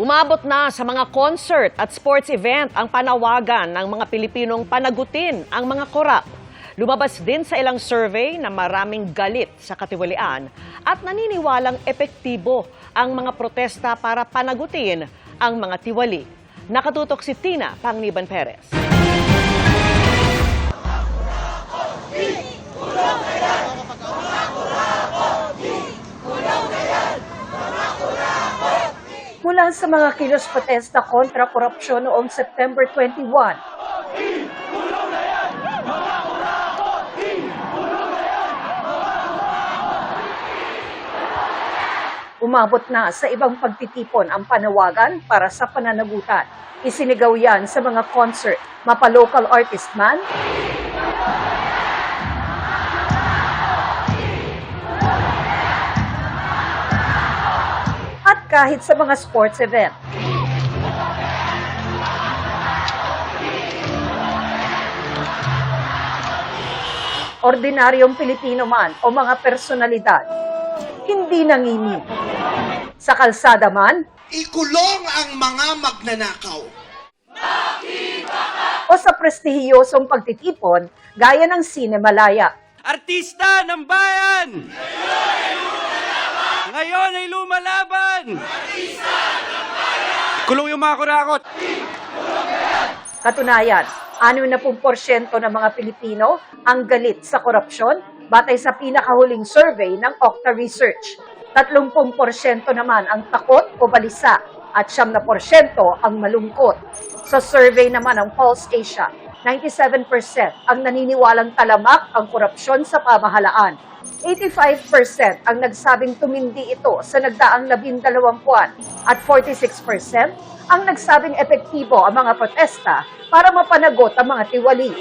Umabot na sa mga concert at sports event ang panawagan ng mga Pilipinong panagutin ang mga korap. Lumabas din sa ilang survey na maraming galit sa katiwalian at naniniwalang epektibo ang mga protesta para panagutin ang mga tiwali. Nakatutok si Tina Pangniban Perez. Mula sa mga kilos protesta kontra korupsyon noong September 21. Umabot na sa ibang pagtitipon ang panawagan para sa pananagutan. Isinigaw yan sa mga concert, mapa-local artist man, kahit sa mga sports event. Ordinaryong Pilipino man o mga personalidad, hindi nanginig. Sa kalsada man ikulong ang mga magnanakaw. o sa prestihiyosong pagtitipon gaya ng Sinemalaya. Artista ng bayan! Ngayon ay lumalaban! Kulong yung mga kurakot! Katunayan, 60% ng mga Pilipino ang galit sa korupsyon batay sa pinakahuling survey ng Okta Research. 30% naman ang takot o balisa at 7% ang malungkot. Sa survey naman ng Pulse Asia, 97% ang naniniwalang talamak ang korupsyon sa pamahalaan. 85% ang nagsabing tumindi ito sa nagdaang labindalawang buwan at 46% ang nagsabing epektibo ang mga protesta para mapanagot ang mga tiwali.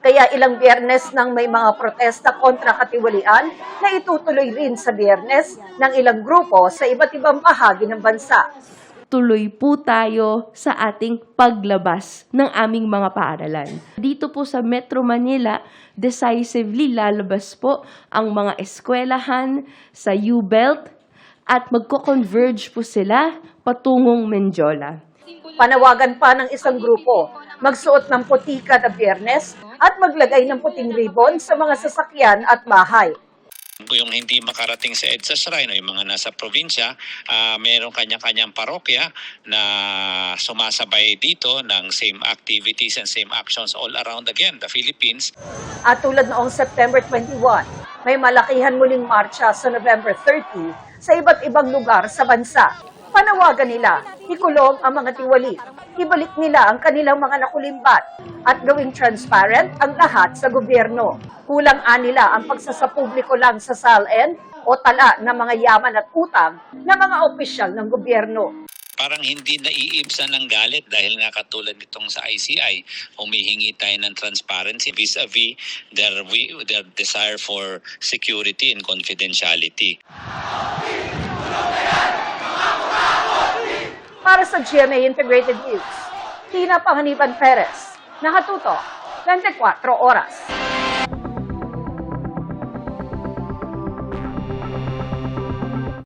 Kaya ilang biyernes nang may mga protesta kontra katiwalian na itutuloy rin sa biyernes ng ilang grupo sa iba't ibang bahagi ng bansa. Tuloy po tayo sa ating paglabas ng aming mga paaralan. Dito po sa Metro Manila, decisively lalabas po ang mga eskwelahan sa U-Belt at magko-converge po sila patungong Menjola. Panawagan pa ng isang grupo, magsuot ng puti kada biyernes at maglagay ng puting ribbon sa mga sasakyan at bahay. Yung hindi makarating sa EDSA Shrine o yung mga nasa probinsya, ah mayroong kanya-kanyang parokya na sumasabay dito ng same activities and same actions all around again the Philippines. At tulad noong September 21, may malakihan muling marcha sa November 30 sa iba't ibang lugar sa bansa. Panawagan nila, ikulong ang mga tiwali, ibalik nila ang kanilang mga nakulimbat, at gawing transparent ang lahat sa gobyerno. Kulang nila ang pagsasapubliko lang sa SALN o tala ng mga yaman at utang ng mga opisyal ng gobyerno. Parang hindi naiibsan ng galit dahil nga katulad nitong sa ICI, humihingi tayo ng transparency vis-a-vis their, wi- their desire for security and confidentiality. Sa GMA Integrated News, Tina Panganiban Perez, nakatuto, 24 oras.